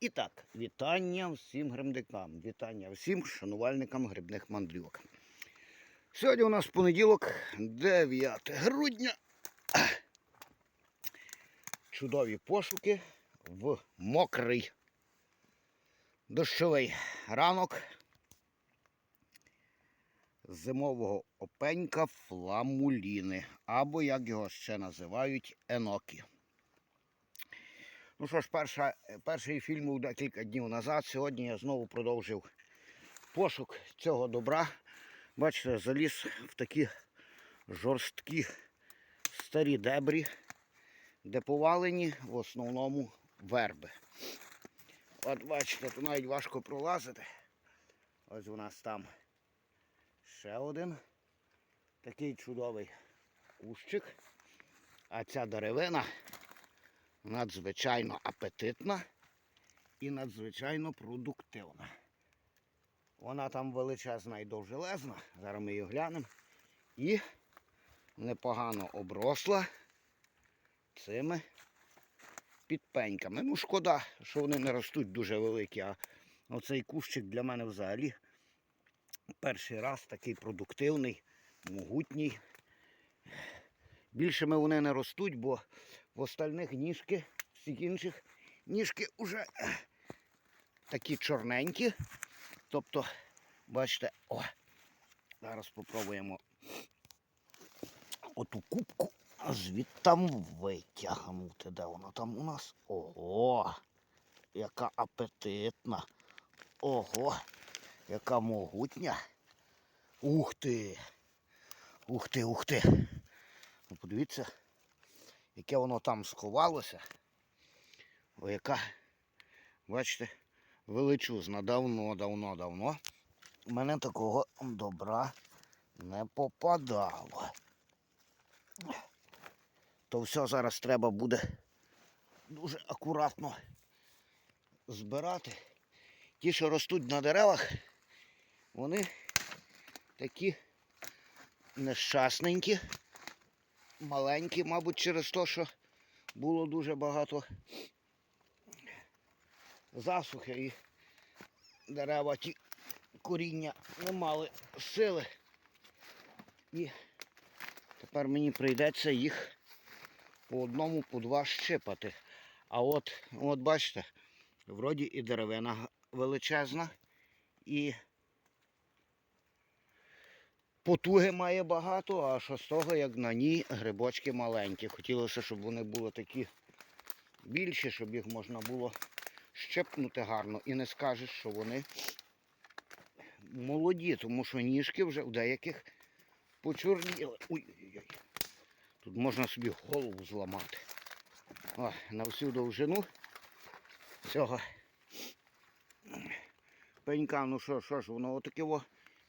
І так, вітання всім грибникам, вітання всім шанувальникам грибних мандрівок. Сьогодні у нас понеділок, 9 грудня. Чудові пошуки в мокрий дощовий ранок зимового опенька фламуліни, або, як його ще називають, енокі. Ну що ж, перша, перший фільм був декілька днів назад. Сьогодні я знову продовжив пошук цього добра. Бачите, заліз в такі жорсткі старі дебрі, де повалені в основному верби. От бачите, тут навіть важко пролазити. Ось у нас там ще один такий чудовий кущик. А ця деревина надзвичайно апетитна і надзвичайно продуктивна. Вона там величезна і довжелезна. Зараз ми її глянемо. І непогано обросла цими підпеньками. Ну, шкода, що вони не ростуть дуже великі, а оцей кущик для мене взагалі перший раз такий продуктивний, могутній. Більшими вони не ростуть, бо в остальних ніжки, всіх інших ніжки вже такі чорненькі. Тобто, бачите, о, зараз спробуємо оту кубку а звідтам витягнути. Де вона там у нас? Ого! Яка апетитна. Ого, яка могутня. Ух ти! Ух ти, ух ти! Ну, подивіться, яке воно там сховалося. О, яка, бачите, величезна, давно, давно, давно. У мене такого добра не попадало. То все зараз треба буде дуже акуратно збирати. Ті, що ростуть на деревах, вони такі нещасненькі маленькі, мабуть, через те, що було дуже багато засухи і дерева ті коріння не мали сили. І тепер мені прийдеться їх по одному, по два щипати. А от, от бачите, вроді і деревина величезна, і потуги має багато, а що з того, як на ній грибочки маленькі. Хотілося, щоб вони були такі більші, щоб їх можна було щепнути гарно. І не скажеш, що вони молоді, тому що ніжки вже у деяких почорніли. Ой-ой-ой. Тут можна собі голову зламати. О, на всю довжину цього пенька, ну що, що ж, воно отаке во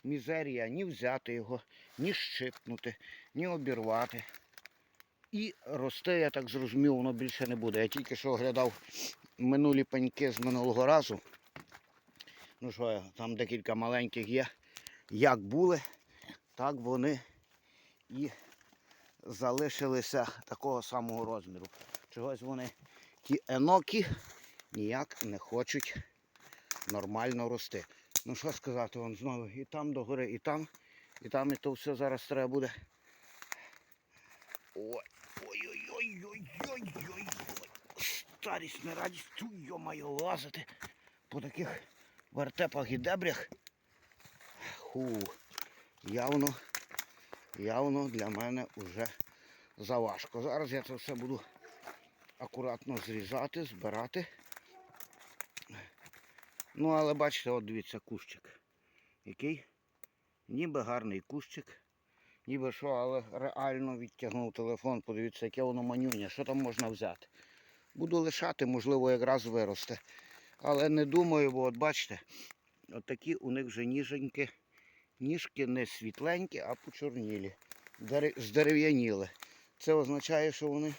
мізерія, ні взяти його, ні щипнути, ні обірвати. І рости, я так зрозумів, воно більше не буде. Я тільки що оглядав минулі пеньки з минулого разу. Ну що, там декілька маленьких є. Як були, так вони і залишилися такого самого розміру. Чогось вони ті енокі ніяк не хочуть нормально рости. Ну що сказати вам знову, і там догори, і там, і там, і то все зараз треба буде. Ой, ой-ой-ой-ой-ой-ой. Старість не радість, ту йомаю лазити по таких вертепах і дебрях. Ху, явно, явно для мене вже заважко. Зараз я це все буду акуратно зрізати, збирати. Ну, але бачите, от дивіться, кущик. Який ніби гарний кущик. Ніби що, але реально відтягнув телефон, подивіться, яке воно манюнє, що там можна взяти. Буду лишати, можливо, якраз виросте. Але не думаю, бо от бачите, от такі у них вже ніженькі, ніжки не світленькі, а почорнілі, здерев'яніли. Це означає, що вони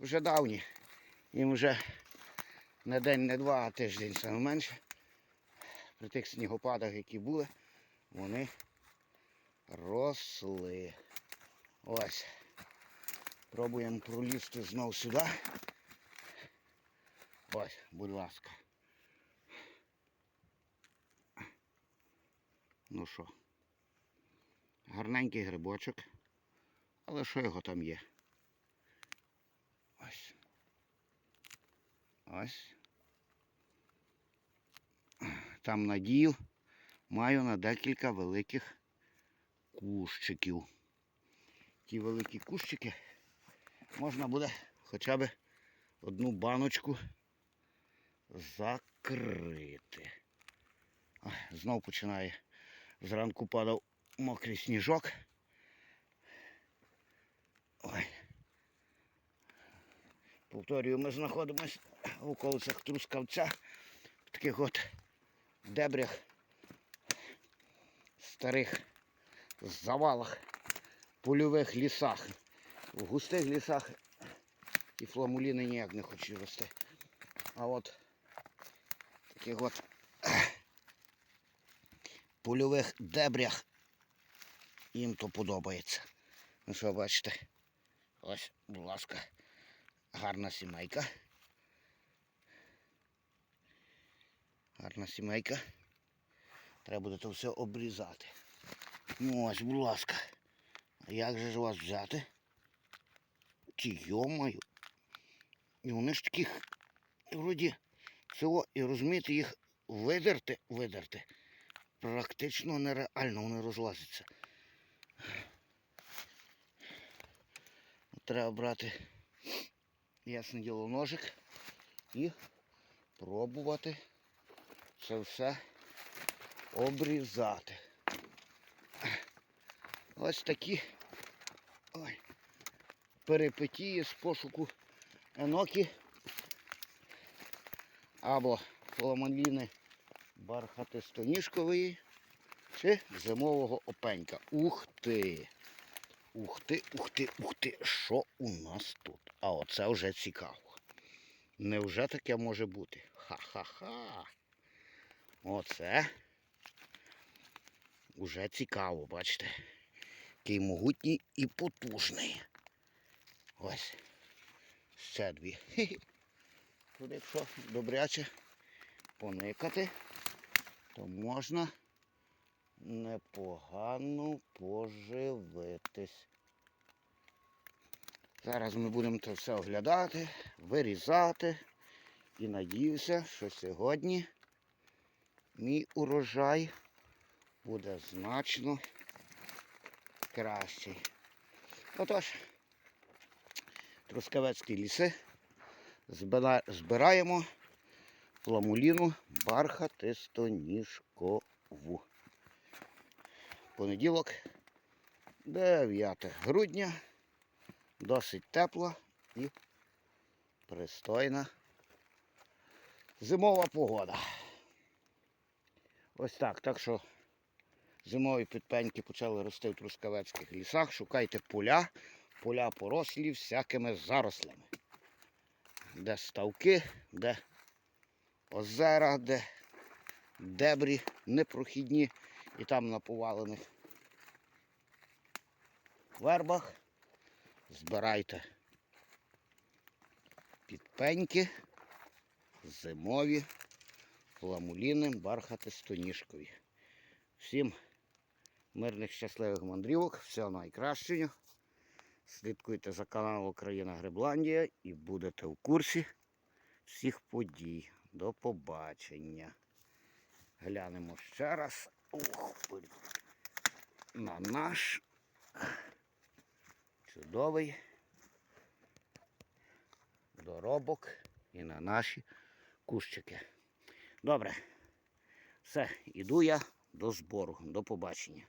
вже давні. Їм вже не день, не два, а тиждень саме менше при тих снігопадах, які були, вони росли. Ось. Пробуємо пролізти знов сюди. Ось, будь ласка. Ну що, гарненький грибочок. Але що його там є? Ось. Ось. Там надію маю на декілька великих кущиків. Ті великі кущики можна буде хоча б одну баночку закрити. Ой, Знов починає. Зранку падав мокрий сніжок. Ой. Повторюю, ми знаходимося в околицях Трускавця, таких от дебрях, старих завалах, польових лісах. В густих лісах і фламуліни ніяк не хочуть рости. А от таких от польових дебрях їм то подобається. Ну що, бачите? Ось, будь ласка, гарна сімейка. Гарна сімейка. Треба буде то все обрізати. Ну ось, будь ласка. А як же ж вас взяти? Ті йомаю. І вони ж таких, вроді, всього, і розумієте, їх видерти, видерти. Практично нереально вони розлазяться. Треба брати, ясне діло, ножик і пробувати це все обрізати. Ось такі ой, перипетії з пошуку енокі або фламаліни бархатистоніжкової чи зимового опенька. Ух ти! Ух ти, ух ти, ух ти, що у нас тут? А оце вже цікаво. Невже таке може бути? Ха-ха-ха. Оце уже цікаво, бачите. Який могутній і потужний. Ось. Ще дві. Тут якщо добряче поникати, то можна непогано поживитись. Зараз ми будемо це все оглядати, вирізати. І надіюся, що сьогодні мій урожай буде значно кращий. Отож, Трускавецькі ліси збира- збираємо фламуліну бархатистоніжкову. Понеділок, 9 грудня, досить тепло і пристойна зимова погода. Ось так. Так що зимові підпеньки почали рости в трускавецьких лісах. Шукайте поля, поля порослі всякими зарослями. Де ставки, де озера, де дебрі непрохідні і там на повалених вербах збирайте підпеньки зимові фламуліни бархатистоніжкові. Всім мирних щасливих мандрівок, всього найкращого. Слідкуйте за каналом Україна Грибландія і будете в курсі всіх подій. До побачення. Глянемо ще раз. Ох, на наш чудовий доробок і на наші кущики. Добре. Все, іду я до збору. До побачення.